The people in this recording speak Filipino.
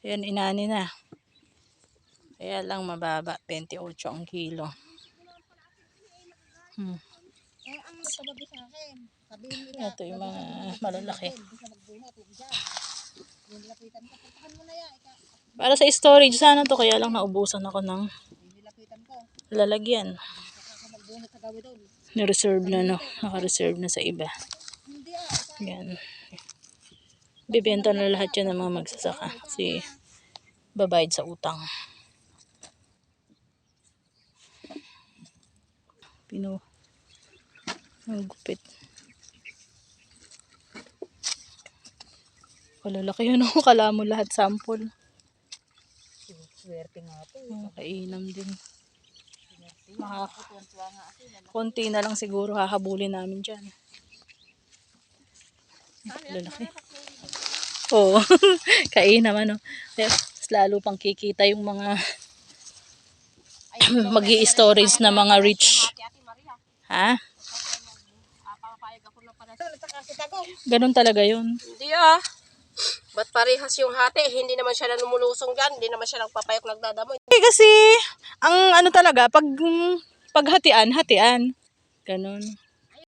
Ayan, inani na. Kaya lang mababa, 28 ang kilo. Hmm. Ito yung mga malalaki. Para sa storage sana to, kaya lang naubusan ako ng lalagyan. Ni-reserve na, no? Naka-reserve na sa iba. Yan. Bibenta na lahat yan ng mga magsasaka. Si babayad sa utang. Pino. Ang gupit. Kalalaki yun ako. Kala mo lahat sample. swerte nga po. Oh, kainam din. Maka, Tuwan-tuwa nga ako. konti na lang siguro hahabulin namin dyan. Lalaki. Oo. kainam ano. Kaya, mas lalo pang kikita yung mga mag storage na mga rich. Ha? Ganun talaga yun. Hindi ah. Ba't parehas yung hati? Hindi naman siya nanumulusong dyan. Hindi naman siya nagpapayok nagdadamo. Eh, kasi, ang ano talaga, pag paghatian, hatian. Ganun.